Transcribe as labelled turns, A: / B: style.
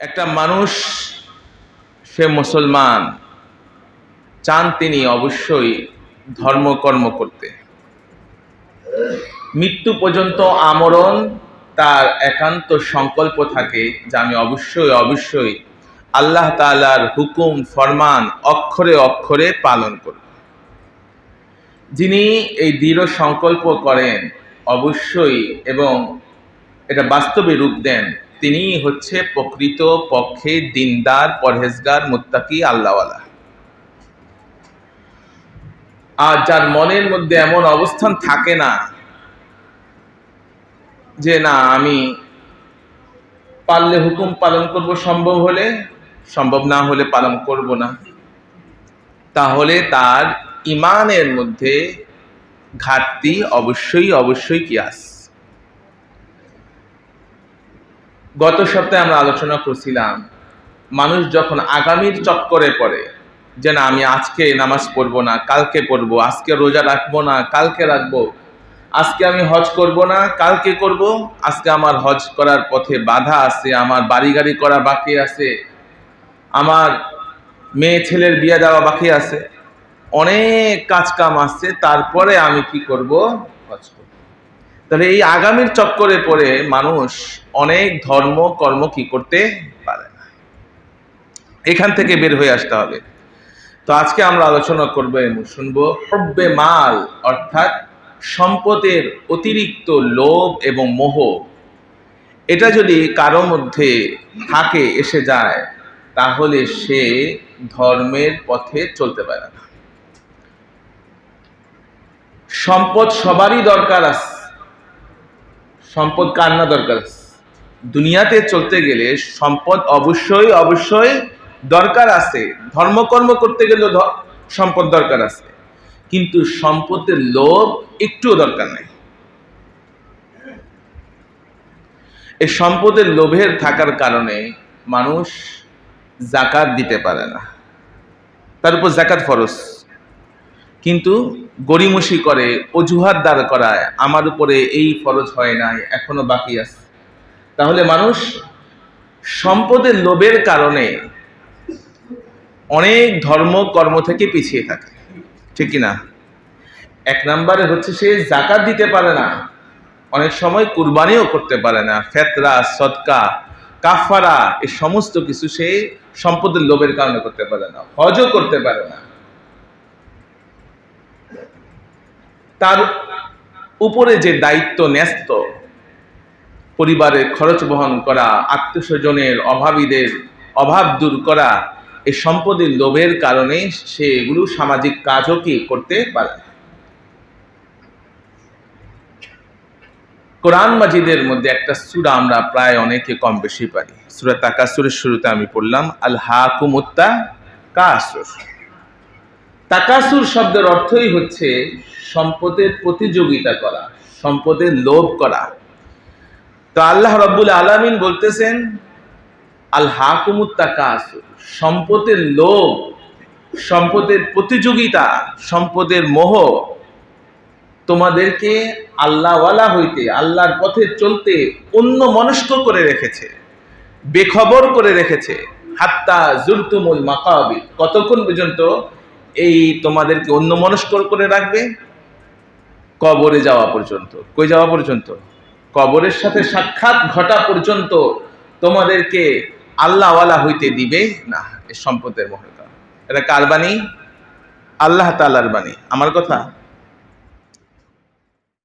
A: একটা মানুষ, সে মুসলমান। চান তিনি অবশ্যই ধর্মকর্ম করতে। মৃত্যু পর্যন্ত আমরণ তার একান্ত সংকল্প থাকে যে আমি অবশ্যই অবশ্যই আল্লাহ তাআলার হুকুম, ফরমান অক্ষরে অক্ষরে পালন করব। যিনি এই দৃঢ় সংকল্প করেন, অবশ্যই এবং এটা বাস্তবে রূপ দেন তিনি হচ্ছে প্রকৃত পক্ষে দিনদার, পরহেজগার, মুত্তাকি, আল্লাহওয়ালা। আর যার মনের মধ্যে এমন অবস্থান থাকে না যে, না, আমি পারলে হুকুম পালন করব সম্ভব হলে, সম্ভব না হলে পালন করব না। তাহলে তার ইমানের মধ্যে ঘাটতি অবশ্যই অবশ্যই কিয়াস। গত সপ্তাহে আমরা আলোচনা করছিলাম, মানুষ যখন আগামীর চক্করে পড়ে, যে না, আমি আজকে নামাজ পড়ব না, কালকে পড়ব, আজকে রোজা রাখব না, কালকে রাখব, আজকে আমি হজ করব না, কালকে করব, আজকে আমার হজ করার পথে বাধা আছে, আমার বাড়ি গাড়ি করা বাকি আছে, আমার মেয়ে ছেলের বিয়ে দেওয়া বাকি আছে, অনেক কাজ কাম আসছে তারপরে আমি কি করব? হজ করব। তাহলে এই আগামীর চক্করে পড়ে মানুষ অনেক ধর্ম, কর্ম কি করতে পারে না। এখান থেকে বের হয়ে আসতে হবে। তো আজকে আমরা আলোচনা করব, শুনব হব্বে মাল, অর্থাৎ সম্পদের অতিরিক্ত লোভ এবং মোহ। এটা যদি কারও মধ্যে থাকে, এসে যায়, তাহলে সে ধর্মের পথে চলতে পারে না। সম্পদ সবারই দরকার আছে সম্পদ কার না দরকার? দুনিয়াতে চলতে গেলে সম্পদ অবশ্যই অবশ্যই দরকার আছে। ধর্মকর্ম করতে গেলেও সম্পদ দরকার আছে। কিন্তু সম্পদের লোভ একটুও দরকার নেই। এই সম্পদের লোভের থাকার কারণে মানুষ জাকাত দিতে পারে না। তার উপর জাকাত ফরজ। কিন্তু গড়িমসি করে, অজুহাত দাঁড় করায়, আমার উপরে এই ফরজ হয় নাই, এখনও বাকি আছে। তাহলে মানুষ সম্পদের লোভের কারণে অনেক ধর্ম, কর্ম থেকে পিছিয়ে থাকে। ঠিক না এক নম্বরে হচ্ছে সে জাকাত দিতে পারে না। অনেক সময় কুরবানিও করতে পারে না। ফেতরা, সদকা কাফারা এই সমস্ত কিছু সে সম্পদের লোভের কারণে করতে পারে না। হজও করতে পারে না। তার উপরে যে দায়িত্ব ন্যস্ত, পরিবারের খরচ বহন করা আত্মীয় স্বজনের অভাবীদের অভাব দূর করা এই সম্পদের লোভের কারণে সে এগুলো সামাজিক কাজও কি করতে পারে? কোরআন মাজিদের মধ্যে একটা সুরা আমরা প্রায় অনেকে কম বেশি পারি সুরা তাকাসুরের শুরুতে আমি পড়লাম আল হাকুমুত্তা কাসুর তাকাসুর শব্দের অর্থই হচ্ছে সম্পদের প্রতিযোগিতা করা, সম্পদের লোভ করা। তো আল্লাহ রব্বুল আলামিন বলতেছেন আল হাকুমুত তাকাসুর সম্পদের লোভ, সম্পদের প্রতিযোগিতা, সম্পদের মোহ তোমাদেরকে আল্লাহওয়ালা হইতে, আল্লাহর পথে চলতে অন্য মনস্ক করে রেখেছে, বেখবর করে রেখেছে। হাত্তা জুরতুমুল মাকাবি কতক্ষণ পর্যন্ত এই তোমাদেরকে অন্য মনস্ক করে রাখবে? কবরে যাওয়া পর্যন্ত। কই যাওয়া পর্যন্ত? কবরের সাথে সাক্ষাৎ ঘটা পর্যন্ত তোমাদেরকে আল্লাহওয়ালা হইতে দিবে? না সম্পদের মহতা এটা কার বাণী? আল্লাহ তালার বাণী। আমার কথা?